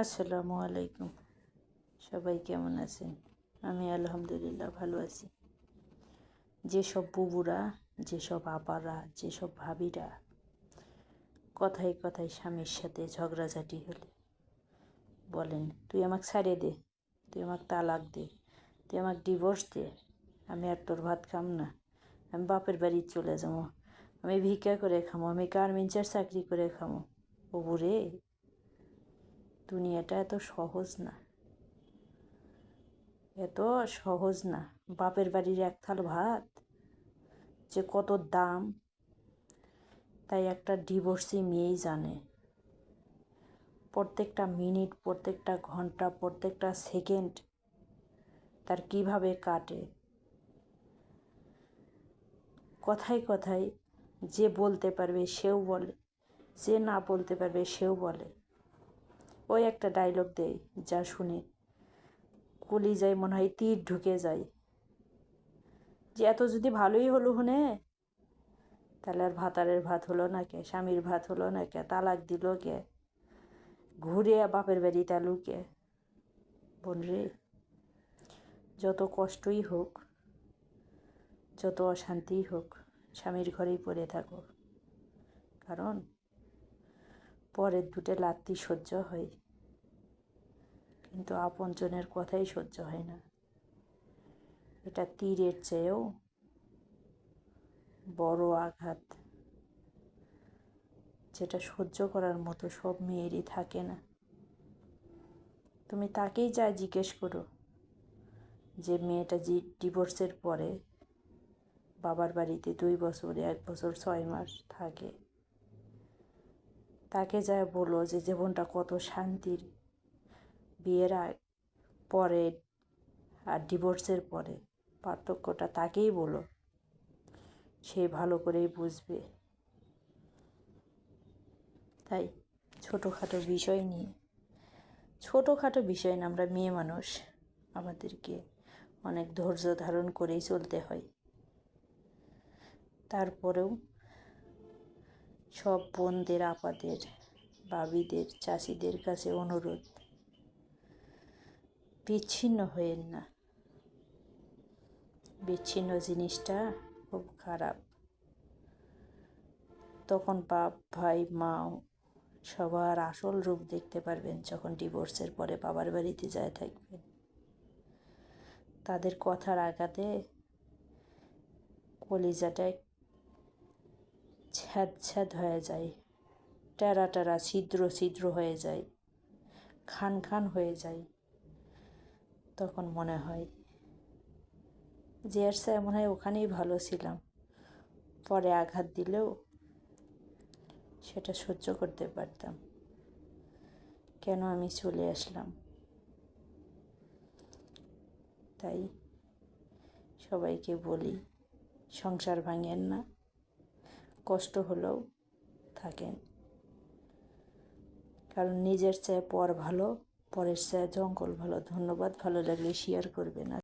আসসালামু আলাইকুম। সবাই কেমন আছেন? আমি আলহামদুলিল্লাহ ভালো আছি। যেসব বুবুরা, যেসব আপারা, যেসব ভাবিরা, কথায় কথায় স্বামীর সাথে ঝগড়াঝাটি হলে বলেন, তুই আমাকে ছাড়িয়ে দে, তুই আমাকে তালাক দে, তুই আমাকে ডিভোর্স দে, আমি আর তোর ভাত খাম না, আমি বাপের বাড়ি চলে যাব, আমি ভিক্ষা করে খামো, আমি গার্মেন্টসের চাকরি করে খামো। বুবুরে দুনিয়াটা এত সহজ না। এত সহজ না। বাপের বাড়ির এক থাল ভাত, যে কত দাম, তাই একটা ডিভোর্সি মেয়েই জানে। প্রত্যেকটা মিনিট, প্রত্যেকটা ঘণ্টা, প্রত্যেকটা সেকেন্ড তার কীভাবে কাটে। কথায় কথায় যে বলতে পারবে সেও বলে, যে না বলতে পারবে সেও বলে। ওই একটা ডায়লগ দেয় যা শুনে। কলি যায়, মনে হয় তীর ঢুকে যায়। যে এত যদি ভালোই হলো হনে, তাহলে আর ভাতারের ভাত হলো না কে? স্বামীর ভাত হলো না কে? তালাক দিল কে? ঘুরে বাপের বাড়ি তালু কে? বোন রে, যত কষ্টই হোক, যত অশান্তিই হোক, স্বামীর ঘরেই পড়ে থাকো। কারণ পরের দুটো লাত্তি সহ্য হয়। কিন্তু আপনজনের কথাই সহ্য হয় না। এটা তীরের চেয়েও বড় আঘাত। যেটা সহ্য করার মতো সব মেয়েরই থাকে না। তুমি তাকেই যা জিজ্ঞেস করো, যে মেয়েটা জি ডিভোর্সের পরে বাবার বাড়িতে দুই বছর, এক বছর ছয় মাস থাকে। তাকে যা বলো যে জীবনটা কত শান্তির বিয়ের পরে আর ডিভোর্সের পরে, পার্থক্যটা তাকেই বলো সে ভালো করেই বুঝবে। তাই ছোটোখাটো বিষয় নিয়ে, ছোটোখাটো বিষয় না, আমরা মেয়ে মানুষ, আমাদেরকে অনেক ধৈর্য ধারণ করেই চলতে হয়। তারপরেও সব বোনদের, আপাদের, বাবিদের, চাষিদের কাছে অনুরোধ। বিচ্ছিন্ন হয়েন না। বিচ্ছিন্ন জিনিসটা খুব খারাপ। তখন বাপ, ভাই মা সবার আসল রূপ দেখতে পারবেন যখন ডিভোর্সের পরে বাবার বাড়িতে যায় থাকবেন। তাদের কথার আঘাতে কলিজাটায় ছ্যাদ ছ্যাদ হয়ে যায়। টেরা টেরা, ছিদ্র ছিদ্র হয়ে যায়। খান খান হয়ে যায়। তখন মনে হয় যে এর স্যার মনে হয় ওখানেই ভালো ছিলাম। পরে আঘাত দিলেও সেটা সহ্য করতে পারতাম। কেন আমি চলে আসলাম? তাই সবাইকে বলি, সংসার ভাঙেন না। কষ্ট হলেও থাকেন। কারণ নিজের চেয়ে পর ভালো, পরের চেয়ে জঙ্গল ভালো। ধন্যবাদ, ভালো লাগলে শেয়ার করবেন।